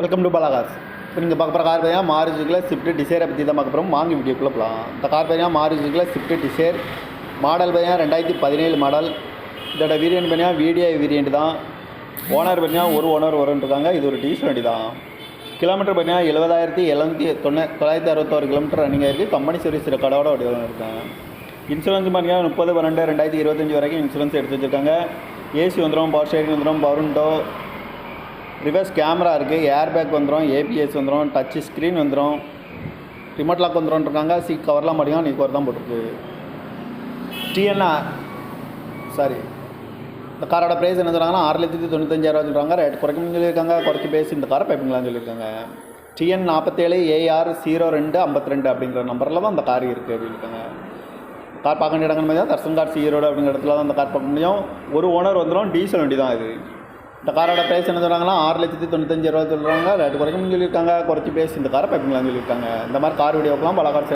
Welcome to பாலாகாஸ். இப்போ நீங்கள் பார்க்க போகிற கார் பார்த்தீங்கன்னா மாருதியில் ஸ்விஃப்ட் டிசைரை பற்றி தான் பார்க்க போகிறோம் வாங்கி வீடியோக்குள்ளே போகலாம் இந்த கார் பார்த்தீங்கன்னா மாருதியில் ஸ்விஃப்ட் டிசைர் மாடல் பார்த்தீங்கன்னா ரெண்டாயிரத்தி பதினேழு மாடல் இதோட வேரியன்ட் பார்த்தீங்கன்னா வீடியோ வேரியன்ட் தான். ஓனர் பார்த்தீங்கன்னா ஒரு ஓனர் இருக்காங்க. இது ஒரு டீசல் வண்டி தான். கிலோமீட்டர் பார்த்தீங்கன்னா எழுபதாயிரத்தி எழுநூத்தி தொண்ணூ தொள்ளாயிரத்தி அறுபத்தோரு கிலோமீட்டர் ரன்னிங் ஆயிருக்கு கம்பெனி சர்வீஸ் ரெக்கார்டோட வடிவம் இருக்காங்க இன்சூரன்ஸ் பார்த்தீங்கன்னா முப்பது பன்னெண்டு ரெண்டாயிரத்தி இருபத்தஞ்சி வரைக்கும் இன்சூரன்ஸ் எடுத்து வச்சுருக்காங்க. ஏசி வந்துடும் பவர் ஸ்டேரிங் வந்துடும் பவர் விண்டோ ரிவர்ஸ் கேமரா இருக்குது ஏர் பேக் வந்துடும் ஏபிஎஸ் வந்துடும் டச் ஸ்க்ரீன் வந்துடும் ரிமோட் லாக் வந்துடும் சீட் கவர்லாம் மாட்டிங்க நீ கவர் தான் போட்டிருக்கு. டிஎன்ஆ சாரி இந்த காரோட ப்ரைஸ் என்ன சொல்கிறாங்கன்னா ஆறு லட்சத்தி தொண்ணூத்தஞ்சாயிரம் சொல்கிறாங்க ரேட் குறைக்கணும்னு சொல்லியிருக்காங்க. குறைச்சி பேசி இந்த காரை பைப்பிங்களான்னு சொல்லியிருக்காங்க. டிஎன் நாற்பத்தேழு ஏஆர் ஜீரோ ரெண்டு ஐம்பத்தி ரெண்டு அப்படிங்கிற நம்பரில் தான் அந்த கார் இருக்குது அப்படின்னு இருக்காங்க கார் பார்க்க வேண்டிய இடங்கள் பார்த்தீங்கன்னா தர்சன் கார் சீரோடு அப்படிங்கிற இடத்துல தான் அந்த கார் பார்க்க முடியும். ஒரு ஓனர் வந்துடும் டீசல் வண்டி தான் இது. இந்த காரோட ப்ரைஸ் என்ன சொல்கிறாங்கன்னா ஆறு லட்சத்தி தொண்ணூத்தஞ்சு ரூபா சொல்கிறாங்க ரேட்டு குறைக்கணும்னு சொல்லியிருக்காங்க. குறைச்சி பேசி இந்த காரை பைப்பிங்களான்னு சொல்லியிருக்காங்க. இந்த மாதிரி கார் வீடியோக்கெலாம் பல கார்